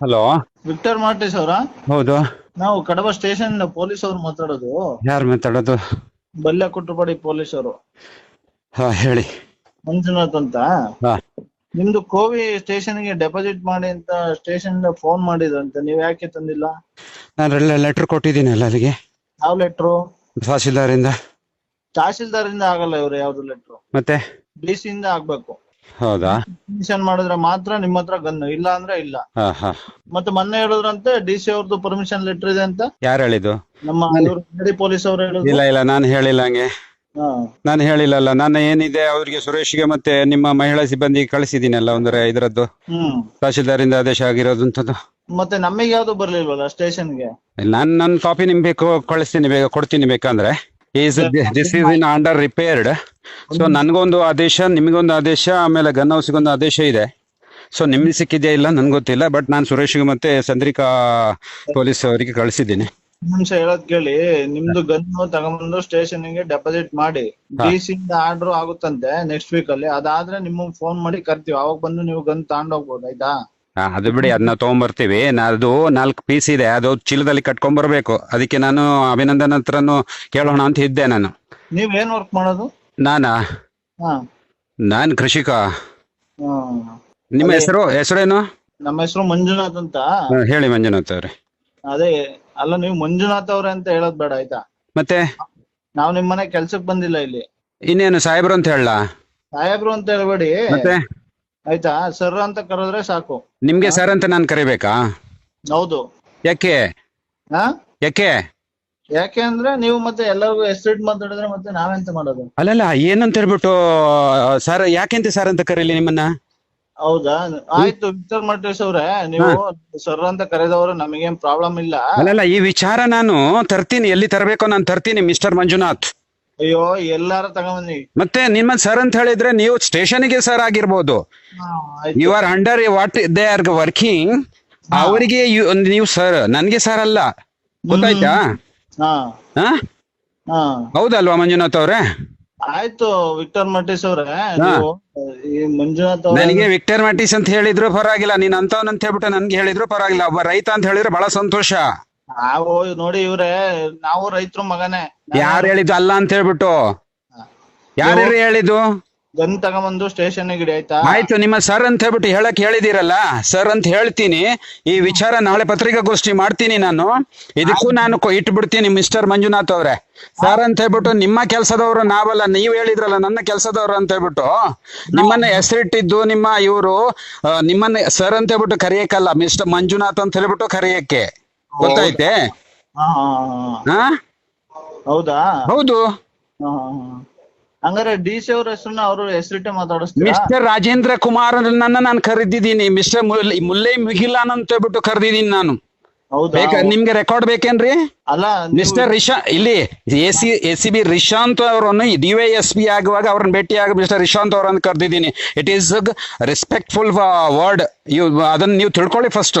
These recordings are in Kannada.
ಹಲೋ. ವಿಕ್ಟರ್ ಮಾರ್ಟಿಸ್ ಅವರ? ಹೌದು. ನಾವು ಕಡಬ ಸ್ಟೇಷನ್ ಪೊಲೀಸ್ ಅವ್ರು ಮಾತಾಡೋದು. ಯಾರು ಮಾತಾಡೋದು? ಬಲ್ಯ ಕುಟ್ರಪಾಡಿ ಪೊಲೀಸ್ ಅವರು. ಹಾ ಹೇಳಿ. ಮಂಜುನಾಥ್ ಅಂತ. ಹಾ. ನಿಮ್ದು ಕೋವಿ ಸ್ಟೇಷನ್ಗೆ ಡೆಪಾಸಿಟ್ ಮಾಡಿ ಅಂತ ಸ್ಟೇಷನ್ ಫೋನ್ ಮಾಡಿದ್ರಂತೆ. ನೀವ್ ಯಾಕೆ ತಂದಿಲ್ಲ? ನಾನು ಲೆಟರ್ ಕೊಟ್ಟಿದ್ದೀನಿ ಅಲ್ಲ ಅಲ್ಲಿಗೆ. ಯಾವ ಲೆಟ್ರು? ತಹಸೀಲ್ದಾರಿಂದ ತಹಸೀಲ್ದಾರ್ ಇಂದ ಆಗಲ್ಲ ಇವ್ರು ಯಾವ್ದು ಲೆಟ್ರು. ಮತ್ತೆ? ಡಿ ಸಿ ಇಂದ ಆಗ್ಬೇಕು. ಹೌದಾ? ಪರ್ಮಿಷನ್ ಮಾಡಿದ್ರೆ ಮಾತ್ರ ನಿಮ್ಮ ಹತ್ರ ಗನ್ನು ಇಲ್ಲ ಅಂದ್ರೆ ಇಲ್ಲ. ಹಾ ಹಾ. ಮತ್ತೆ ಮೊನ್ನೆ ಹೇಳಿದ್ರಂತೆ ಡಿ ಸಿ ಅವ್ರದ್ದು ಪರ್ಮಿಷನ್ ಲೆಟರ್ ಇದೆ ಅಂತ. ಯಾರು ಹೇಳಿದ್ದು? ನಮ್ಮ ಇವ್ರು ಪೊಲೀಸ್ ಅವ್ರು ಹೇಳಿದ್ರು. ಇಲ್ಲ ಇಲ್ಲ ನಾನು ಹೇಳಿಲ್ಲ ಹಂಗೆ. ಹಾ. ನಾನು ಹೇಳಿಲ್ಲಲ್ಲ ನಾನು ಏನಿದೆ ಅವ್ರಿಗೆ ಸುರೇಶ್ಗೆ ಮತ್ತೆ ನಿಮ್ಮ ಮಹಿಳಾ ಸಿಬ್ಬಂದಿ ಕಳಿಸಿದ್ದೀನಲ್ಲ ಒಂದರ ಇದರದ್ದು. ಹ್ಮ್. ತಹಸೀಲ್ದಾರಿಂದ ಆದೇಶ ಆಗಿರೋದಂಥದ್ದು ಮತ್ತೆ ನಮಗೆ ಯಾವ್ದು ಬರ್ಲಿಲ್ವಲ್ಲ ಸ್ಟೇಷನ್ಗೆ? ನಾನು ನನ್ನ ಕಾಪಿ ನಿಮ್ಗೆ ಬೇಕು ಕಳಿಸ್ತೀನಿ ಬೇಗ ಕೊಡ್ತೀನಿ ಬೇಕಂದ್ರೆ. Is this is in under repaired so ನನಗೊಂದು ಆದೇಶ ನಿಮಗೊಂದು ಆದೇಶ ಆಮೇಲೆ ಗನ್ ಹೌಸ್ಗೊಂದು ಆದೇಶ ಇದೆ. ಸೊ ನಿಮ್ಗೆ ಸಿಕ್ಕಿದೆಯಾ ಇಲ್ಲ ನನ್ಗೆ ಗೊತ್ತಿಲ್ಲ ಬಟ್ ನಾನು ಸುರೇಶ್ಗೆ ಮತ್ತೆ ಚಂದ್ರಿಕಾ ಪೊಲೀಸ್ ಅವರಿಗೆ ಕಳಿಸಿದ್ದೀನಿ. ನಿಮಿಷ ಹೇಳೋದ್ ಕೇಳಿ ನಿಮ್ದು ಗನ್ನು ತಗೊಂಡ್ಬಂದು ಸ್ಟೇಷನ್ಗೆ ಡೆಪಾಸಿಟ್ ಮಾಡಿ ಡಿ ಸಿ ಇಂದ ಆರ್ಡರ್ ಆಗುತ್ತಂತೆ ನೆಕ್ಸ್ಟ್ ವೀಕ್ ಅಲ್ಲಿ ಅದಾದ್ರೆ ನಿಮ್ಗೆ ಫೋನ್ ಮಾಡಿ ಕರ್ತೀವಿ ಅವಾಗ ಬಂದು ನೀವು ಗನ್ ತಗೊಂಡೋಗ್ಬೋದು ಆಯ್ತಾ? ಅದು ಬಿಡಿ ಅದನ್ನ ತಗೊಂಬರ್ತೀವಿ. ನಾ- ಅದು ನಾಲ್ಕು ಪೀಸ್ ಇದೆ ಅದು ಚೀಲದಲ್ಲಿ ಕಟ್ಕೊಂಡ್ ಬರ್ಬೇಕು. ಅದಕ್ಕೆ ನಾನು ಅಭಿನಂದನ್ ಹತ್ರನು ಕೇಳೋಣ ಅಂತ ಇದ್ದೆ ನಾನು. ನೀವೇನ್ ಏನ್ ವರ್ಕ್ ಮಾಡೋದು? ನಾನಾ? ಹಾ. ನಾನು ಕೃಷಿಕ. ನಿಮ್ಮ ಹೆಸರು ಹೆಸರೇನು? ನಮ್ಮ ಹೆಸರು ಮಂಜುನಾಥ್ ಅಂತ. ಹೇಳಿ ಮಂಜುನಾಥ್ ಅವ್ರೆ. ಅದೇ ಅಲ್ಲ ನೀವು ಮಂಜುನಾಥ್ ಅವ್ರೆ ಅಂತ ಹೇಳೋದ್ ಬೇಡ ಆಯ್ತಾ? ಮತ್ತೆ? ನಾವ್ ನಿಮ್ ಮನೆ ಕೆಲ್ಸಕ್ ಬಂದಿಲ್ಲ ಇಲ್ಲಿ. ಇನ್ನೇನು ಸಾಹೇಬ್ರು ಅಂತ ಹೇಳ ಸಾಹೇಬ್ರು ಅಂತ ಹೇಳ್ಬೇಡಿ. ಮತ್ತೆ? ಆಯ್ತಾ? ಸರ್ ಅಂತ ಕರೆದ್ರೆ ಸಾಕು. ನಿಮ್ಗೆ ಸರ್ ಅಂತ ನಾನು ಕರಿಬೇಕಾ? ಹೌದು. ಯಾಕೆ? ಹಾ? ಯಾಕೆ? ಯಾಕೆ ಅಂದ್ರೆ ನೀವು ಮತ್ತೆ ಎಲ್ಲರಿಗೂ ಎಸ್ಟೇಟ್ ಮಾತಾಡಿದ್ರೆ ಮತ್ತೆ ನಾವೆಂತ ಮಾಡೋದು? ಅಲ್ಲಲ್ಲ ಏನಂತ ಹೇಳ್ಬಿಟ್ಟು ಸರ್ ಯಾಕೆಂತ ಸರ್ ಅಂತ ಕರೀಲಿ ನಿಮ್ಮನ್ನ? ಹೌದಾ? ಆಯ್ತು ವಿಚಾರ ಮಾಡ್ತೀವಿ ಅವ್ರೆ ನೀವು ಸರ್ ಅಂತ ಕರೆದವರು ನಮಗೇನ್ ಪ್ರಾಬ್ಲಮ್ ಇಲ್ಲ. ಅಲ್ಲಲ್ಲ ಈ ವಿಚಾರ ನಾನು ತರ್ತೀನಿ. ಎಲ್ಲಿ ತರಬೇಕೋ ನಾನು ತರ್ತೀನಿ ಮಿಸ್ಟರ್ ಮಂಜುನಾಥ್. ಅಯ್ಯೋ ಎಲ್ಲಾರ ತಗೊಂಬನ್ನಿ. ಮತ್ತೆ ನಿಮ್ಮ ಸರ್ ಅಂತ ಹೇಳಿದ್ರೆ ನೀವು ಸ್ಟೇಷನ್ಗೆ ಸರ್ ಆಗಿರ್ಬೋದು. You are under what they are working ಅವರಿಗೆ ನೀವು ಸರ್ ನನ್ಗೆ ಸರ್ ಅಲ್ಲ. ಗೊತ್ತಾಯ್ತಾ? ಹೌದಲ್ವಾ ಮಂಜುನಾಥ್ ಅವ್ರೆ? ಆಯ್ತು ವಿಕ್ಟರ್ ಮಟ್ಟಿಸ್ ಅವ್ರೆ ಮಂಜುನಾಥ್ ನನಗೆ ವಿಕ್ಟರ್ ಮಟ್ಟಿಸ್ ಅಂತ ಹೇಳಿದ್ರು ಪರವಾಗಿಲ್ಲ. ನೀನ್ ಅಂತವನ್ ಅಂತ ಹೇಳ್ಬಿಟ್ಟು ನನ್ಗೆ ಹೇಳಿದ್ರು ಪರವಾಗಿಲ್ಲ. ಒಬ್ಬ ರೈತ ಅಂತ ಹೇಳಿದ್ರೆ ಬಹಳ ಸಂತೋಷ. ನಾವು ನೋಡಿ ಇವ್ರೆ ನಾವು ರೈತರು ಮಗನೇ. ಯಾರು ಹೇಳಿದ್ದು ಅಲ್ಲ ಅಂತ ಹೇಳ್ಬಿಟ್ಟು? ಯಾರು ಹೇಳಿದ್ದು? ಗನ್ ತಗೊಂಬಂದು ಸ್ಟೇಷನ್ ಗಿಡ ಆಯ್ತಾ? ಆಯ್ತು ನಿಮ್ಮ ಸರ್ ಅಂತ ಹೇಳ್ಬಿಟ್ಟು ಹೇಳಕ್ ಹೇಳಿದಿರಲ್ಲ? ಸರ್ ಅಂತ ಹೇಳ್ತೀನಿ. ಈ ವಿಚಾರ ನಾಳೆ ಪತ್ರಿಕಾಗೋಷ್ಠಿ ಮಾಡ್ತೀನಿ ನಾನು. ಇದಕ್ಕೂ ನಾನು ಇಟ್ಬಿಡ್ತೀನಿ ಮಿಸ್ಟರ್ ಮಂಜುನಾಥ್ ಅವ್ರೆ. ಸರ್ ಅಂತ ಹೇಳ್ಬಿಟ್ಟು ನಿಮ್ಮ ಕೆಲಸದವರು ನಾವಲ್ಲ ನೀವು ಹೇಳಿದ್ರಲ್ಲ ನನ್ನ ಕೆಲಸದವ್ರು ಅಂತ ಹೇಳ್ಬಿಟ್ಟು. ನಿಮ್ಮನ್ನ ಹೆಸರಿಟ್ಟಿದ್ದು ನಿಮ್ಮ ಇವರು ನಿಮ್ಮನ್ನ ಸರ್ ಅಂತ ಹೇಳ್ಬಿಟ್ಟು ಕರೆಯಕ್ಕಲ್ಲ ಮಿಸ್ಟರ್ ಮಂಜುನಾಥ್ ಅಂತ ಹೇಳ್ಬಿಟ್ಟು ಕರೆಯಕ್ಕೆ. ಹಾ, ಹಾ. ಹಾ. ಹೌದಾ? ಹೌದು. ಹಂಗಾರೆ ಡಿ ಸಿ ಅವ್ರ ಹೆಸರನ್ನ ಅವರು ಹೆಸರಿಟ್ಟೆ ಮಾತಾಡಿಸ್ತೀರಾ? ಮಿಸ್ಟರ್ ರಾಜೇಂದ್ರ ಕುಮಾರ್ ನನ್ನ ನಾನು ಕರೆದಿದ್ದೀನಿ. ಮಿಸ್ಟರ್ ಮುಲ್ಲೈ ಮುಗಿಲಾನ್ ಅಂತ ಹೇಳ್ಬಿಟ್ಟು ಕರೆದಿದ್ದೀನಿ ನಾನು. ಬೇಕಾ ನಿಮ್ಗೆ ರೆಕಾರ್ಡ್ ಬೇಕೇನ್ರಿ? ಅಲ್ಲ ಮಿಸ್ಟರ್ ರಿಶಾ ಇಲ್ಲಿ A C A C B Rishanth ಅವರನ್ನು ಡಿ ವೈ ಎಸ್ ಪಿ ಆಗುವಾಗ ಅವ್ರನ್ನ ಭೇಟಿಯಾಗ ಮಿಸ್ಟರ್ ರಿಶಾಂತ್ ಅವರನ್ನು ಕರೆದಿದ್ದೀನಿ. ಇಟ್ ಈಸ್ ರೆಸ್ಪೆಕ್ಟ್ಫುಲ್ ವರ್ಡ್ ಇವ್ ಅದನ್ನ ನೀವು ತಿಳ್ಕೊಳ್ಳಿ ಫಸ್ಟ್.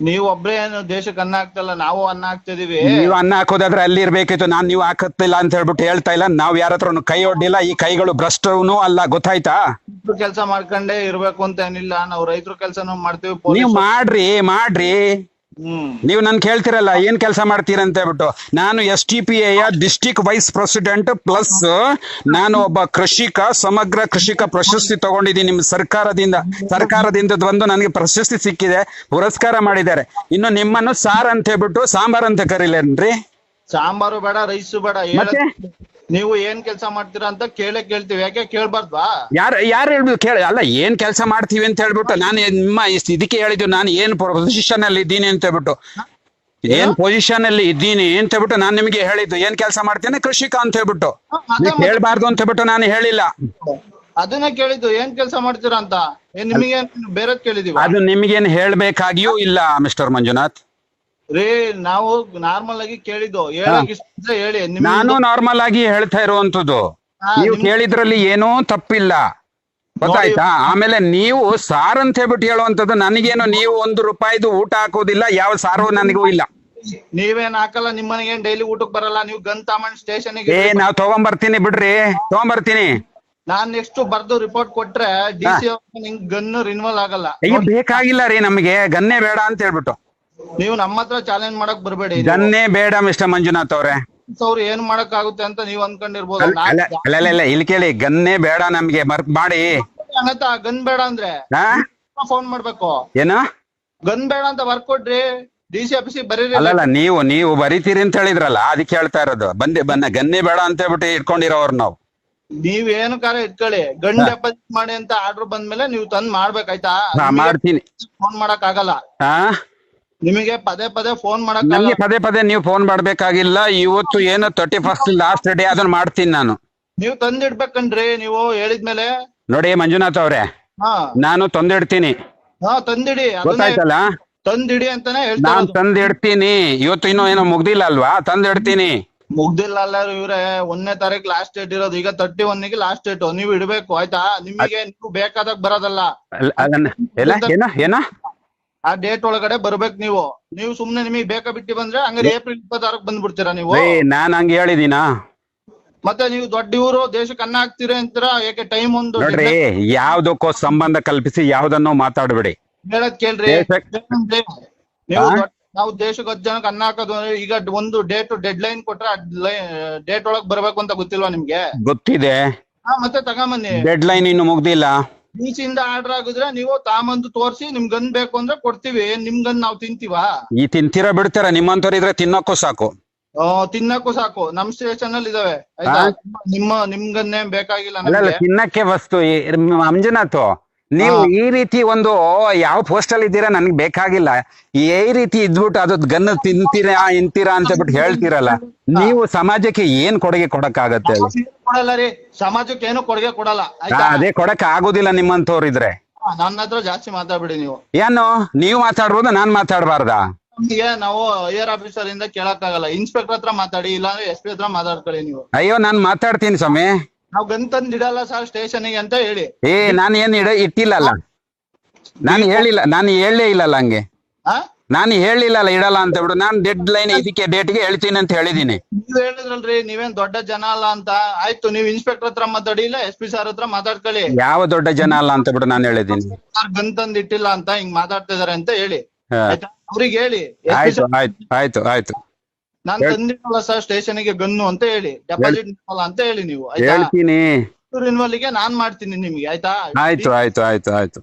ನೀವು ಒಬ್ರೇನ ಏನು ದೇಶಕ್ಕೆ ಅನ್ನ ಹಾಕ್ತಲ್ಲ ನಾವು ಅನ್ನ ಹಾಕ್ತಿದೀವಿ. ನೀವು ಅನ್ನ ಹಾಕೋದಾದ್ರೆ ಅಲ್ಲಿ ಇರ್ಬೇಕಿತ್ತು ನಾನ್ ನೀವು ಹಾಕತ್ತಿಲ್ಲ ಅಂತ ಹೇಳ್ಬಿಟ್ಟು ಹೇಳ್ತಾ ಇಲ್ಲ ನಾವ್ ಯಾರ ಹತ್ರನು ಕೈ ಒಡ್ಡಿಲ್ಲ ಈ ಕೈಗಳು ಭ್ರಷ್ಟನು ಅಲ್ಲ ಗೊತ್ತಾಯ್ತಾ? ಕೆಲಸ ಮಾಡ್ಕೊಂಡೇ ಇರ್ಬೇಕು ಅಂತ ಏನಿಲ್ಲ ನಾವು ರೈತರ ಕೆಲಸನೂ ಮಾಡ್ತೀವಿ ನೀವು ಮಾಡ್ರಿ ಮಾಡ್ರಿ. ನೀವು ನನ್ ಕೇಳ್ತಿರಲ್ಲ ಏನ್ ಕೆಲಸ ಮಾಡ್ತೀರ ಅಂತ ಹೇಳ್ಬಿಟ್ಟು. ನಾನು S T P district vice president plus ನಾನು ಒಬ್ಬ ಕೃಷಿಕ ಸಮಗ್ರ ಕೃಷಿಕ ಪ್ರಶಸ್ತಿ ತಗೊಂಡಿದ್ದೀನಿ ನಿಮ್ ಸರ್ಕಾರದಿಂದ. ಸರ್ಕಾರದಿಂದ ಬಂದು ನನಗೆ ಪ್ರಶಸ್ತಿ ಸಿಕ್ಕಿದೆ ಪುರಸ್ಕಾರ ಮಾಡಿದ್ದಾರೆ. ಇನ್ನು ನಿಮ್ಮನ್ನು ಸಾರ್ ಅಂತ ಹೇಳ್ಬಿಟ್ಟು ಸಾಂಬಾರ್ ಅಂತ ಕರೀಲೇನ್ರಿ? ಸಾಂಬಾರು ಬೇಡ ರೈಸು ಬೇಡ? ನೀವು ಏನ್ ಕೆಲಸ ಮಾಡ್ತೀರಾ ಅಂತ ಕೇಳೇ ಕೇಳ್ತೀವಿ. ಯಾಕೆ ಕೇಳ್ಬಾರ್ದ್ವಾ? ಯಾರು ಯಾರು ಹೇಳ್ಬಿಟ್ಟು ಕೇಳ. ಅಲ್ಲ ಏನ್ ಕೆಲಸ ಮಾಡ್ತೀವಿ ಅಂತ ಹೇಳ್ಬಿಟ್ಟು ನಾನು ನಿಮ್ಮ ಇಸ್- ಇದಕ್ಕೆ ಹೇಳಿದ್ದು ನಾನು ಏನ್ ಪೊಸಿಷನ್ ಅಲ್ಲಿ ಇದ್ದೀನಿ ಅಂತ ಹೇಳ್ಬಿಟ್ಟು. ಏನ್ ಪೊಸಿಷನ್ ಅಲ್ಲಿ ಇದ್ದೀನಿ ಅಂತ ಹೇಳ್ಬಿಟ್ಟು ನಾನು ನಿಮಗೆ ಹೇಳಿದ್ದು. ಏನ್ ಕೆಲಸ ಮಾಡ್ತೇನೆ ಕೃಷಿಕ ಅಂತ ಹೇಳ್ಬಿಟ್ಟು. ಹ, ಅದೇ ನೀವು ಹೇಳ್ಬಾರ್ದು ಅಂತ ಹೇಳ್ಬಿಟ್ಟು ನಾನು ಹೇಳಿಲ್ಲ. ಅದನ್ನ ಕೇಳಿದ್ದು. ಏನ್ ಕೆಲಸ ಮಾಡ್ತೀರಾ ಅಂತ? ಏನ್ ನಿಮಗೆ ಬೇರೆ ಕೇಳಿದೀವಿ? ಅದು ನಿಮಗೇನು ಹೇಳ್ಬೇಕಾಗಿಯೂ ಇಲ್ಲ ಮಿಸ್ಟರ್ ಮಂಜುನಾಥ್. ರೀ ನಾವು ನಾರ್ಮಲ್ ಆಗಿ ಕೇಳಿದ್ದು ಹೇಳಕ್ ಇಷ್ಟ ಇದ್ರೆ ಹೇಳಿ ನಿಮ್ಗೆ ನಾನು ನಾರ್ಮಲ್ ಆಗಿ ಹೇಳ್ತಾ ಇರುವಂತದ್ದು ಹಾ, ನೀವು ನಿಮ್- ಕೇಳಿದ್ರಲ್ಲಿ ಏನೂ ತಪ್ಪಿಲ್ಲ. ಗೊತ್ತಾಯ್ತಾ? ಆಮೇಲೆ ನೀವು ಸಾರ್ ಅಂತ ಹೇಳ್ಬಿಟ್ಟು ಹೇಳುವಂತದ್ದು ನನಗೇನು ನೀವು ಒಂದು ರೂಪಾಯಿದು ಊಟ ಹಾಕೋದಿಲ್ಲ ಯಾವ ಸಾರು ನನಗೂ ಇಲ್ಲ. ನೀವೇನ್ ಹಾಕಲ್ಲ ನಿಮ್ಮನೆಗೆ ಡೈಲಿ ಊಟಕ್ ಬರಲ್ಲ ನೀವು ಗನ್ ತಗೊಂಡ್ ಸ್ಟೇಷನ್ ಏ ನಾವ್ ತಗೊಂಬರ್ತೀನಿ ಬಿಡ್ರಿ ತಗೊಂಬರ್ತೀನಿ. ನಾನ್ ನೆಕ್ಸ್ಟ್ ಬರ್ದು ರಿಪೋರ್ಟ್ ಕೊಟ್ರೆ ಡಿ ಸಿ ನಿಂಗ್ ಗನ್ ರಿನ್ವಲ್ ಆಗಲ್ಲ. ಬೇಕಾಗಿಲ್ಲ ರೀ ನಮಗೆ ಗನ್ನೇ ಬೇಡ ಅಂತ ಹೇಳ್ಬಿಟ್ಟು. ನೀವು ನಮ್ಮ ಹತ್ರ ಚಾಲೆಂಜ್ ಮಾಡಕ್ ಬರಬೇಡಿ. ಗನ್ನೇ ಬೇಡ ಮಿಸ್ಟರ್ ಮಂಜುನಾಥ್ ಅವ್ರೆ. ಅವ್ರು ಏನ್ ಮಾಡಕ್ ಆಗುತ್ತೆ ಅಂತ ನೀವ್ ಅನ್ಕೊಂಡಿರ್ಬೋದು. ಅಲ್ಲ ಅಲ್ಲ ಅಲ್ಲ, ಅಲ್ಲ, ಅಲ್ಲ ಇಲ್ಲಿ ಕೇಳಿ ಗನ್ನೇ ಬೇಡ ನಮ್ಗೆ ಮರ್ಕ್ ಮಾಡಿ. ಗನ್ ಬೇಡ ಅಂದ್ರೆ ಹಾ? ಫೋನ್ ಮಾಡ್ಬೇಕು. ಏನು? ಗನ್ ಬೇಡ ಅಂತ ವರ್ಕ್ ಕೊಡ್ರಿ ಡಿ ಸಿ ಆಫೀಸ್ ಬರೀರಿ ಅಲ್ಲಲ್ಲ ನೀವು ನೀವು ಬರಿತೀರಿ ಅಂತ ಹೇಳಿದ್ರಲ್ಲ ಅದಕ್ಕೆ ಹೇಳ್ತಾ ಇರೋದು. ಬಂದೆ ಬನ್ನ ಗನ್ನೇ ಬೇಡ ಅಂತ ಹೇಳ್ಬಿಟ್ಟು ಇಟ್ಕೊಂಡಿರೋರು ನಾವು. ನೀವ್ ಏನು ಕಾರ ಇಟ್ಕೊಳ್ಳಿ. ಗನ್ ಡೆಪಾಸಿಟ್ ಮಾಡಿ ಅಂತ ಆರ್ಡರ್ ಬಂದ್ಮೇಲೆ ನೀವು ತಂದ್ ಮಾಡ್ಬೇಕಾಯ್ತಾ ಹಾ ಮಾಡ್ತೀನಿ. ಫೋನ್ ಮಾಡಕ್ ಆಗಲ್ಲ ಹಾ? ನಿಮಗೆ ಪದೇ ಪದೇ ಫೋನ್ ಮಾಡಕ್ ನಮ್ಗೆ ಪದೇ ಪದೇ ನೀವು ಫೋನ್ ಮಾಡ್ಬೇಕಾಗಿಲ್ಲ ಇವತ್ತು ಏನು ತರ್ಟಿ ಫಸ್ಟ್ ಲಾಸ್ಟ್ ಡೇ ಅದನ್ನ ಮಾಡ್ತೀನಿ ನಾನು ನೀವು ತಂದಿಡ್ಬೇಕನ್ರಿ ನೀವು ಹೇಳಿದ್ಮೇಲೆ ನೋಡಿ ಮಂಜುನಾಥ್ ಅವ್ರೆ ಹಾ ನಾನು ತಂದಿಡ್ತೀನಿ ಹಾ ತಂದಿಡಿ ಅದನ್ನೇ ಗೊತ್ತಾಯ್ತಲ್ಲ ತಂದಿಡಿ ಅಂತಾನೆ ಹೇಳ್ತಾ ನಾನ್ ಇರೋದು. ತಂದಿಡ್ತೀನಿ ಇವತ್ತು ಇನ್ನೂ ಏನೋ ಮುಗ್ದಿಲ್ಲ ಅಲ್ವಾ ತಂದಿಡ್ತೀನಿ ಮುಗ್ದಿಲ್ಲ ಅಲ್ಲ ಇವ್ರೆ ಒಂದನೇ ತಾರೀಕು ಲಾಸ್ಟ್ ಡೇಟ್ ಇರೋದು ಈಗ ತರ್ಟಿ ಒನ್ನಿಗೆ ಲಾಸ್ಟ್ ಡೇಟ್ ನೀವು ಇಡ್ಬೇಕು ಆಯ್ತಾ ನಿಮಗೆ ನೀವು ಬೇಕಾದಾಗ ಬರೋದಲ್ಲ ಅಲ್ಲ ಅದನ್ನ ಎಲ್ಲ ಏನ ಏನ ಆ ಡೇಟ್ ಒಳಗಡೆ ಬರ್ಬೇಕು ನೀವು. ನೀವು ಸುಮ್ನೆ ನಿಮಗೆ ಬೇಕಾ ಬಿಟ್ಟು ಬಂದ್ರೆ ಹಂಗಾರೆ ಏಪ್ರಿಲ್ ಇಪ್ಪತ್ತಾರಕ್ಕೆ ಬಂದ್ಬಿಡ್ತೀರಾ ನೀವು? ನಾನ್ ಹಂಗ ಹೇಳಿದೀನಾ? ಮತ್ತೆ ನೀವು ದೊಡ್ಡ ಇವರು ದೇಶಕ್ಕೆ ಅನ್ನ ಹಾಕ್ತೀರ ಅಂತೀರಾ? ಯಾಕೆ ಟೈಮ್ ಒಂದು ನೋಡ್ರಿ ಯಾವ್ದಕ್ಕೋ ಸಂಬಂಧ ಕಲ್ಪಿಸಿ ಯಾವ್ದನ್ನೋ ಮಾತಾಡ್ಬೇಡಿ. ಹೇಳದ್ ಕೇಳ್ರಿ. ಏನಂದ್ರೆ ನೀವು ಹಾ? ದೊಡ್ಡ- ನಾವು ದೇಶಕ್ಕೆ ಹತ್ತು ಜನಕ್ಕೆ ಅನ್ನ ಹಾಕೋದು ಅಂದ್ರೆ ಈಗ ಒಂದು ಡೇಟ್ ಡೆಡ್ ಲೈನ್ ಕೊಟ್ರೆ ಡೇಟ್ ಒಳಗ್ ಬರ್ಬೇಕು ಅಂತ ಗೊತ್ತಿಲ್ವಾ ನಿಮ್ಗೆ? ಗೊತ್ತಿದೆ. ಹಾ ಮತ್ತೆ ತಗೊಂಬನ್ನಿ. ಡೆಡ್ ಲೈನ್ ಇನ್ನು ಮುಗ್ದಿಲ್ಲ. ಇಂದ ಆರ್ಡರ್ ಆಗಿದ್ರೆ ನೀವು ತಾಮಂದು ತೋರ್ಸಿ ನಿಮ್ ಗನ್ ಬೇಕು ಅಂದ್ರೆ ಕೊಡ್ತೀವಿ. ನಿಮ್ಗನ್ ನಾವು ತಿಂತೀವಾ? ಈ ತಿಂತೀರಾ ಬಿಡ್ತೀರಾ? ನಿಮ್ಮಂತವ್ರು ಇದ್ರೆ ತಿನ್ನೋಕ್ಕೂ ಸಾಕು. ಆ, ತಿನ್ನಕ್ಕೂ ಸಾಕು. ನಮ್ ಸ್ಟೇಷನ್ ಅಲ್ಲಿ ಇದಾವೆ. ಆಯ್ತಾ? ನಿಮ್ಮ ನಿಮ್ ಗನ್ನೇ ಬೇಕಾಗಿಲ್ಲ ಅಲ್ಲ ಅಲ್ಲ ನಮ್ಗೆ? ತಿನ್ನಕ್ಕೆ ವಸ್ತು ಈ- ಮಂಜುನಾಥ್ ನೀವು ಈ ರೀತಿ ಒಂದು ಯಾವ ಪೋಸ್ಟ್ ಅಲ್ಲಿ ಇದ್ದೀರಾ? ನನ್ಗೆ ಬೇಕಾಗಿಲ್ಲ. ಈ ರೀತಿ ಇದ್ಬಿಟ್ಟು ಅದು ಗನ್ ತಿಂತೀರಾ ಇಂತೀರಾ ಅಂತ ಬಿಟ್ಟು ಹೇಳ್ತೀರಲ್ಲ. ನೀವು ಸಮಾಜಕ್ಕೆ ಏನ್ ಕೊಡುಗೆ ಕೊಡಕ್ಕಾಗತ್ತೆ ಕೊಡಲ್ಲ ರೀ. ಸಮಾಜಕ್ಕೆ ಏನು ಕೊಡುಗೆ ಕೊಡಲ್ಲ. ಆಯ್ತಾ? ಅದೇ ಕೊಡಕ್ ಆಗೋದಿಲ್ಲ ನಿಮ್ಮಂತವ್ರು ಇದ್ರೆ. ನನ್ನ ಹತ್ರ ಜಾಸ್ತಿ ಮಾತಾಡ್ಬಿಡಿ ನೀವು. ಏನು? ನೀವು ಮಾತಾಡ್ಬೋದ ನಾನ್ ಮಾತಾಡ್ಬಾರ್ದಾ? ನಮ್ಗೆ ನಾವು ಐಯರ್ ಆಫೀಸರ್ ಇಂದ ಕೇಳಕ್ ಆಗಲ್ಲ. ಇನ್ಸ್ಪೆಕ್ಟರ್ ಹತ್ರ ಮಾತಾಡಿ ಇಲ್ಲಾಂದ್ರೆ ಎಸ್ ಪಿ ಹತ್ರ ಮಾತಾಡ್ಕೊಳ್ಳಿ ನೀವು. ಅಯ್ಯೋ ನಾನ್ ಮಾತಾಡ್ತೀನಿ ಸ್ವಾಮಿ. ನಾವ್ ಗನ್ ತಂದ್ ಇಡಲ್ಲ ಸರ್ ಸ್ಟೇಷನ್ಗೆ ಅಂತ ಹೇಳಿ. ಏ ನಾನ್ ಏನ್ ಇಡ ಇಟ್ಟಿಲ್ಲಲ್ಲ. ನಾನು ಹೇಳಿಲ್ಲ ನಾನು ಹೇಳಲೇ ಇಲ್ಲಲ್ಲ ಹಂಗೆ. ಆ ನಾನು ಹೇಳಿಲ್ಲಲ್ಲ ಇಡಲ್ಲ ಅಂತ ಬಿಡು. ನಾನು ಡೆಡ್ ಲೈನ್ ಇದಕ್ಕೆ ಡೇಟ್ಗೆ ಹೇಳ್ತೀನಿ ಅಂತ ಹೇಳಿದೀನಿ. ನೀವ್ ಹೇಳಿದ್ರಲ್ರಿ ನೀವೇನ್ ದೊಡ್ಡ ಜನ ಅಲ್ಲ ಅಂತ. ಆಯ್ತು ನೀವ್ ಇನ್ಸ್ಪೆಕ್ಟರ್ ಹತ್ರ ಮಾತಾಡಿ ಇಲ್ಲ ಎಸ್ ಪಿ ಸರ್ ಹತ್ರ ಮಾತಾಡ್ಕೊಳ್ಳಿ. ಯಾವ ದೊಡ್ಡ ಜನ ಅಲ್ಲ ಅಂತ ಬಿಡು ನಾನು ಹೇಳಿದೀನಿ. ಸರ್ ಗನ್ ತಂದ್ ಇಟ್ಟಿಲ್ಲ ಅಂತ ಹಿಂಗ್ ಮಾತಾಡ್ತಾ ಇದಾರೆ ಅಂತ ಹೇಳಿ. ಹಾ. ಆಯ್ತಾ? ಅವ್ರಿಗೆ ಹೇಳಿ. ಆಯ್ತು ಆಯ್ತು ಆಯ್ತು ಆಯ್ತು. ನಾನ್ ತಂದಿಲ್ಲ ಸರ್ ಸ್ಟೇಷನ್ಗೆ ಗನ್ನು ಅಂತ ಹೇಳಿ. ಡೆಪಾಸಿಟ್ ಮಾಡಲ್ಲ ಅಂತ ಹೇಳಿ ನೀವು ಆಯ್ತಾ? ಹೇಳ್ತೀನಿ. ರಿನ್ವಲ್ಗೆ ನಾನ್ ಮಾಡ್ತೀನಿ ನಿಮ್ಗೆ ಆಯ್ತಾ? ಆಯ್ತು ಆಯ್ತು ಆಯ್ತು ಆಯ್ತು.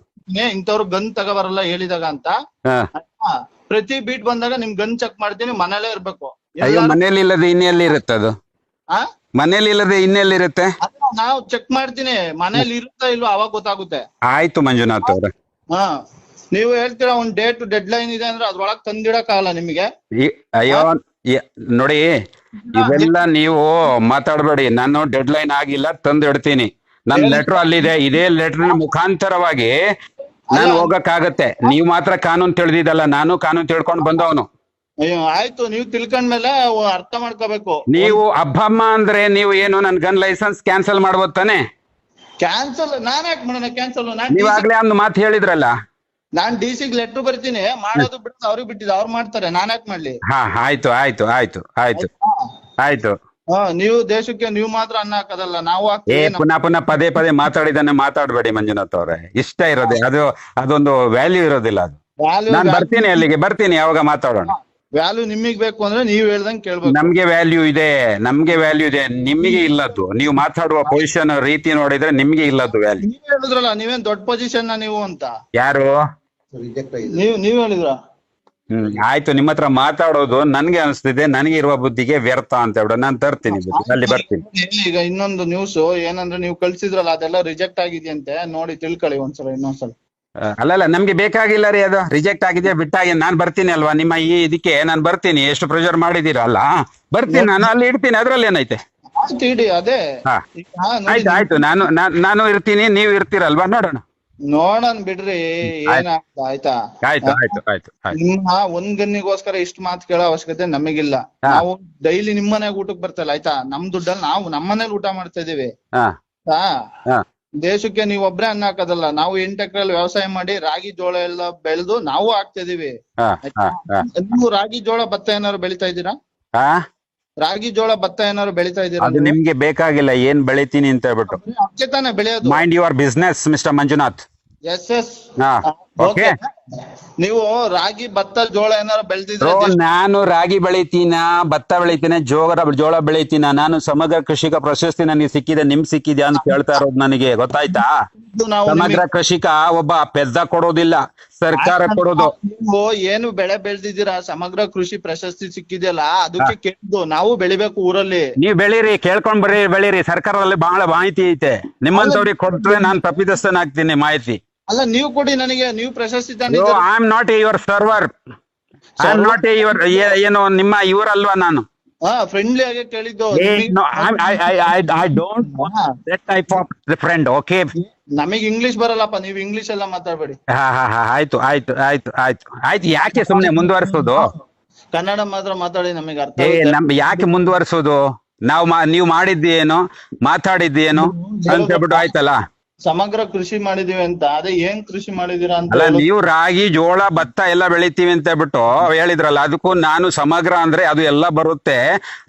ಇಂಥವ್ರು ಗನ್ ತಗೋಬರಲ್ಲ ಹೇಳಿದಾಗ ಅಂತ. ಹಾ. ಪ್ರತಿ ಬೀಟ್ ಬಂದಾಗ ನಿಮ್ ಗನ್ ಚೆಕ್ ಮಾಡ್ತೀನಿ ಮನೇಲೆ ಇರ್ಬೇಕು. ಅಯ್ಯೋ ಮನೇಲಿ ಇಲ್ಲದೆ ಇನ್ನೆಲ್ಲಿ ಇರುತ್ತೆ ಅದು? ಆ? ಮನೇಲಿ ಇಲ್ಲದೆ ಇನ್ನೆಲ್ಲಿರುತ್ತೆ ಇರುತ್ತೆ? ನಾವು ಚೆಕ್ ಮಾಡ್ತೀನಿ ಮನೇಲಿ ಇರುತ್ತಾ ಇಲ್ವಾ ಅವಾಗ ಗೊತ್ತಾಗುತ್ತೆ. ಆಯ್ತು ಮಂಜುನಾಥ್ ಅವ್ರೆ. ಹಾ ನೀವು ಹೇಳ್ತೀರಾ ಒಂದ್ ಡೇಟ್ ಡೆಡ್ ಲೈನ್ ಇದೆ ಅಂದ್ರೆ ಅದ್ರೊಳಗ್ ತಂದಿಡಕ್ ಆಗಲ್ಲ ನಿಮಗೆ? ಈ- ಅಯ್ಯೋ ಈ- ನೋಡಿ ಇವೆಲ್ಲ ನೀವು ಮಾತಾಡಬೇಡಿ. ನಾನು ಡೆಡ್ ಲೈನ್ ಆಗಿಲ್ಲ ತಂದು ಇಡ್ತೀನಿ ನನ್ ಲೆಟರ್ ಅಲ್ಲಿದೆ. ಇದೇ ಲೆಟರ್ ಮುಖಾಂತರವಾಗಿ ನಾನು ಹೋಗಕ್ಕಾಗತ್ತೆ. ನೀವು ಮಾತ್ರ ಕಾನೂನು ತಿಳಿದಿದ್ದಲ್ಲ ನಾನು ಕಾನೂನು ತಿಳ್ಕೊಂಡು ಬಂದವನು. ಅಯ್ಯೋ ಆಯ್ತು ನೀವು ತಿಳ್ಕೊಂಡ್ಮೇಲೆ ಅವ್ ಅರ್ಥ ಮಾಡ್ಕೋಬೇಕು. ನೀವು ಅಬ್ಬಮ್ಮ ಅಂದ್ರೆ ನೀವು ಏನು ನನ್ ಗನ್ ಲೈಸೆನ್ಸ್ ಕ್ಯಾನ್ಸಲ್ ಮಾಡ್ಬೋದು ತಾನೆ? ಕ್ಯಾನ್ಸಲ್ ನಾನು ಯಾಕೆ ಮಾಡೋಣ ಕ್ಯಾನ್ಸಲ್ ನಾನ್ ನೀವ್ ಆಗ್ಲೇ ಒಂದು ಮಾತು ಹೇಳಿದ್ರಲ್ಲ? ನಾನ್ ಡಿ ಸಿಗ್ ಲೆಟರ್ ಬರ್ತೀನಿ. ಮಾಡೋದು ಬಿಟ್ಟು ಅವ್ರಿಗೆ ಬಿಟ್ಟಿದ್ದು ಅವ್ರು ಮಾಡ್ತಾರೆ. ನಾನು ಯಾಕೆ ಮಾಡ್ಲಿ? ಹಾ ಆಯ್ತು ಆಯ್ತು ಆಯ್ತು. ಆಯ್ತು? ಆಯ್ತು. ಹಾ ನೀವು ದೇಶಕ್ಕೆ ನೀವು ಮಾತ್ರ ಅನ್ನ ಹಾಕೋದಲ್ಲ ನಾವು ಏ ಹಾಕ್ತೀವಿ. ಪುನಃ ಪುನಃ ಪದೇ ಪದೇ ಮಾತಾಡಿದಾನೆ ಮಾತಾಡಬೇಡಿ ಮಂಜುನಾಥ್ ಅವ್ರೆ. ಇಷ್ಟ ಇರೋದೇ ಅದು ಅದೊಂದು ವ್ಯಾಲ್ಯೂ ಇರೋದಿಲ್ಲ ಅದು. ನಾನು ಬರ್ತೀನಿ ಅಲ್ಲಿಗೆ ಬರ್ತೀನಿ ಯಾವಾಗ ಮಾತಾಡೋಣ. ವ್ಯಾಲ್ಯೂ ನಿಮಗೆ ಬೇಕು ಅಂದ್ರೆ ನೀವ್ ಹೇಳ್ದಂಗೆ ಕೇಳ್ಬೋದು ನಮ್ಗೆ ವ್ಯಾಲ್ಯೂ ಇದೆ ನಮ್ಗೆ ವ್ಯಾಲ್ಯೂ ಇದೆ ನಿಮಗೆ ಇಲ್ಲದ್ದು. ನೀವು ಮಾತಾಡುವ ಪೊಸಿಷನ್ ರೀತಿ ನೋಡಿದ್ರೆ ನಿಮ್ಗೆ ಇಲ್ಲದ್ದು ವ್ಯಾಲ್ಯೂ ನೀವ್ ಹೇಳಿದ್ರಲ್ಲ ನೀವೇನ್ ದೊಡ್ಡ ಪೊಸಿಷನ್ ನೀವು ಅಂತ? ಯಾರು? ನೀವ್ ನೀವ್ ಹೇಳಿದ್ರ? ಹ್ಮ್. ಆಯ್ತು ನಿಮ್ಮ ಹತ್ರ ಮಾತಾಡೋದು ನನ್ಗೆ ಅನಿಸ್ತಿದೆ ನನಗೆ ಇರುವ ಬುದ್ಧಿಗೆ ವ್ಯರ್ಥ ಅಂತ ಹೇಳ ನಾನು ತರ್ತೀನಿ ಬುದ್ಧಿ ಅಲ್ಲಿ ಬರ್ತೀನಿ. ಈಗ ಇನ್ನೊಂದು ನ್ಯೂಸ್ ಏನಂದ್ರೆ ನೀವು ಕಳ್ಸಿದ್ರಲ್ಲ ಅದೆಲ್ಲ ರಿಜೆಕ್ಟ್ ಆಗಿದೆಯಂತೆ. ನೋಡಿ ತಿಳ್ಕೊಳ್ಳಿ ಒಂದ್ಸಲ ಇನ್ನೊಂದ್ಸಲ. ಅಲ್ಲ ಅಲ್ಲಲ್ಲ ನಮ್ಗೆ ಬೇಕಾಗಿಲ್ಲ ರೀ ಅದು. ರಿಜೆಕ್ಟ್ ಆಗಿದೆ ಬಿಟ್ಟಾಗಿ ನಾನ್ ಬರ್ತೀನಿ ಅಲ್ವಾ? ನಿಮ್ಮ ಈ ಇದಕ್ಕೆ ನಾನ್ ಬರ್ತೀನಿ. ಎಷ್ಟು ಪ್ರೆಷರ್ ಮಾಡಿದಿರಲ್ಲ ಬರ್ತೀನಿ ನಾನು ಅಲ್ಲಿ ಇಡ್ತೀನಿ ಅದ್ರಲ್ಲಿ ಏನೈತೆ? ಆಯ್ತು ಇಡಿ ಅದೇ. ಹಾ. ಈಗ ನೋಡಿ. ಆಯ್ತು ಆಯ್ತು. ನಾನು ನಾನ್- ನಾನು ಇರ್ತೀನಿ ನೀವು ಇರ್ತೀರಲ್ವಾ? ನೋಡೋಣ. ನೋಡೋಣ ಬಿಡ್ರಿ ಏನ ಆಯ್ತಾ. ಆಯ್ತು? ಆಯ್ತು ಆಯ್ತು ಆಯ್ತು ನಿಮ್ಮ ಒಂದ್ ಗನ್ನಿಗೋಸ್ಕರ ಇಷ್ಟು ಮಾತು ಕೇಳೋ ಅವಶ್ಯಕತೆ ನಮಗಿಲ್ಲ. ನಾವು ಡೈಲಿ ನಿಮ್ ಮನೆಗ್ ಊಟಕ್ ಬರ್ತಲ್ಲ ಆಯ್ತಾ? ನಮ್ ದುಡ್ಡಲ್ಲಿ ನಾವು ನಮ್ ಮನೇಲಿ ಊಟ ಮಾಡ್ತಾ ಇದೀವಿ. ದೇಶಕ್ಕೆ ನೀವ್ ಒಬ್ರೇ ಅನ್ನ ಹಾಕೋದಲ್ಲ ನಾವು ಎಂಟ್ ಎಕರೆಲ್ಲಿ ವ್ಯವಸಾಯ ಮಾಡಿ ರಾಗಿ ಜೋಳ ಎಲ್ಲ ಬೆಳೆದು ನಾವು ಹಾಕ್ತಿದೀವಿ ನೀವು ರಾಗಿ ಜೋಳ ಭತ್ತ ಏನಾದ್ರು ಬೆಳಿತಾ ಇದ್ದೀರಾ ರಾಗಿ ಜೋಳ ಭತ್ತ ಏನಾದ್ರು ಬೆಳಿತಾ ಇದ್ದೀರಾ ಅದು ನಿಮ್ಗೆ ಬೇಕಾಗಿಲ್ಲ ಏನ್ ಬೆಳಿತೀನಿ ಅಂತ ಹೇಳ್ಬಿಟ್ಟು. ಅದಕ್ಕೆ ತಾನೇ ಬೆಳೆಯೋದು. Mind your business mister Manjunath. Yes yes ಹಾ. ಓಕೆ. ನೀವು ರಾಗಿ ಭತ್ತ ಜೋಳ ಏನಾದ್ರು ಬೆಳೆದಿದ್ರೆ ಬ್ರೋ ನಾನು ರಾಗಿ ಬೆಳಿತೀನ ಭತ್ತ ಬೆಳಿತೀನಿ ಜೋಳ ಜೋಳ ಬೆಳಿತೀನ ನಾನು ಸಮಗ್ರ ಕೃಷಿಕ ಪ್ರಶಸ್ತಿ ನನಗೆ ಸಿಕ್ಕಿದೆ ನಿಮ್ ಸಿಕ್ಕಿದ್ಯಾ ಅಂತ ಕೇಳ್ತಾ ಇರೋದು ನನಗೆ ಗೊತ್ತಾಯ್ತಾ? ನಾವು ಸಮಗ್ರ ಕೃಷಿಕ ಒಬ್ಬ ಪೆದ್ದ ಕೊಡೋದಿಲ್ಲ ಸರ್ಕಾರ ಕೊಡೋದು. ನೀವು ಏನು ಬೆಳೆ ಬೆಳೆದಿದ್ದೀರಾ ಸಮಗ್ರ ಕೃಷಿ ಪ್ರಶಸ್ತಿ ಸಿಕ್ಕಿದೆಯಲ್ಲ ಅದಕ್ಕೆ ಕೇಳಿದ್ದು ನಾವು ಬೆಳಿಬೇಕು ಊರಲ್ಲಿ. ನೀವ್ ಬೆಳೀರಿ ಕೇಳ್ಕೊಂಡ್ ಬರ್ರಿ ಬೆಳೀರಿ ಸರ್ಕಾರದಲ್ಲಿ ಬಹಳ ಮಾಹಿತಿ ಐತೆ. ನಿಮ್ಮಂತವ್ರಿಗೆ ಕೊಟ್ರೆ ನಾನ್ ತಪ್ಪಿತಸ್ಥನಾಗ್ತೀನಿ ಮಾಹಿತಿ. ಅಲ್ಲ ನೀವು ಕೊಡಿ ನನಗೆ ನೀವು ಪ್ರಶಸ್ತಿ I am not your server I am not your ಏನು ನಿಮ್ಮ ಇವರಲ್ವಾ ನಾನು? ಆ ಫ್ರೆಂಡ್ಲಿ ಆಗಿ ಕೇಳಿದ್ದು I don't that type of friend okay ನಮಗೆ ಇಂಗ್ಲಿಷ್ ಬರಲ್ಲಪ್ಪ ನೀವು ಇಂಗ್ಲಿಷ್ ಎಲ್ಲ ಮಾತಾಡಬೇಡಿ. ಹಾ ಹಾ ಹಾ ಆಯ್ತು ಆಯ್ತು ಆಯ್ತು ಆಯ್ತು ಆಯ್ತು. ಯಾಕೆ ಸುಮ್ಮನೆ ಮುಂದುವರಿಸೋದು? ಕನ್ನಡ ಮಾತ್ರ ಮಾತಾಡಿ ನಮಗೆ ಅರ್ಥ. ನಮ್ ಯಾಕೆ ಮುಂದುವರಿಸೋದು? ನಾವು ನೀವು ಮಾಡಿದ್ದೇನು ಮಾತಾಡಿದ್ದೇನು ಅಂತ ಹೇಳ್ಬಿಟ್ಟು ಆಯ್ತಲ್ಲ? ಸಮಗ್ರ ಕೃಷಿ ಮಾಡಿದೀವಿ ಅಂತ. ಅದೇ ಏನ್ ಕೃಷಿ ಮಾಡಿದೀರಾ ಅಂತ ಅಲ್ಲ ನೀವು ರಾಗಿ ಜೋಳ ಭತ್ತ ಎಲ್ಲ ಬೆಳಿತೀವಿ ಅಂತ ಹೇಳ್ಬಿಟ್ಟು ಹೇಳಿದ್ರಲ್ಲ ಅದಕ್ಕೂ ನಾನು ಸಮಗ್ರ ಅಂದ್ರೆ ಅದು ಎಲ್ಲ ಬರುತ್ತೆ.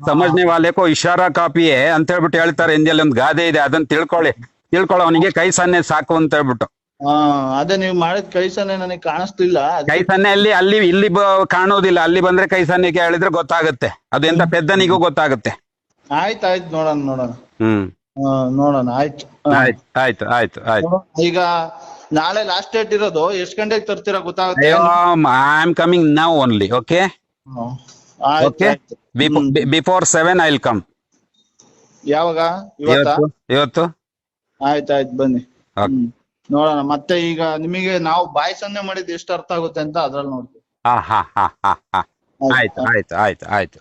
ಸಮಜ್ನೆ ವಾಲೆಕೋ ಇಶಾರಾ ಕಾಪಿಯೇ ಅಂತ ಹೇಳ್ಬಿಟ್ಟು ಹೇಳ್ತಾರೆ ಹಿಂದಿಯಲ್ಲಿ ಒಂದು ಗಾದೆ ಇದೆ ಅದನ್ನ ತಿಳ್ಕೊಳ್ಳಿ. ತಿಳ್ಕೊಳ್ಳೋ ಅವನಿಗೆ ಕೈ ಸನ್ನೆ ಸಾಕು ಅಂತ ಹೇಳ್ಬಿಟ್ಟು. ಹಾ ಅದೇ ನೀವು ಮಾಡಿದ ಕೈಸನೆ ನನಗೆ ಕಾಣಿಸ್ತಿಲ್ಲ. ಕೈ ಸನ್ನೆ ಅಲ್ಲಿ ಅಲ್ಲಿ ಇಲ್ಲಿ ಕಾಣೋದಿಲ್ಲ. ಅಲ್ಲಿ ಬಂದ್ರೆ ಕೈ ಸನ್ನೆಗೆ ಹೇಳಿದ್ರೆ ಗೊತ್ತಾಗುತ್ತೆ. ಅದು ಎಂತ ಪೆದ್ದನಿಗೂ ಗೊತ್ತಾಗುತ್ತೆ. ಆಯ್ತಾಯ್ತು ಆಯ್ತು ನೋಡೋಣ ನೋಡೋಣ. ಹ್ಮ್. ನೋಡೋಣ ಆಯ್ತು. ಆಯ್ತು ಆಯ್ತು ಆಯ್ತು ಆಯ್ತು. ಈಗ ನಾಳೆ ಲಾಸ್ಟ್ ಡೇಟ್ ಇರೋದು ಎಷ್ಟು ಗಂಟೆಗೆ ತರ್ತೀರಾ ಗೊತ್ತಾಗುತ್ತೆ? I am coming now only okay okay before seven I will come ಯಾವಾಗ? ಇವತ್ತು? ಇವತ್ತು ಆಯ್ತು ಆಯ್ತು ಬನ್ನಿ. ನೋಡೋಣ ಮತ್ತೆ ಈಗ ನಿಮಗೆ ನಾವು ಬಾಯಿ ಸನ್ನೆ ಮಾಡಿದ್ ಎಷ್ಟು ಅರ್ಥ ಆಗುತ್ತೆ ಅಂತ ಅದ್ರಲ್ಲಿ ನೋಡ್ತೀವಿ. ಹಾ ಹಾ ಹಾ. ಹಾ ಆಯ್ತು. ಆಯ್ತು ಆಯ್ತು ಆಯ್ತು.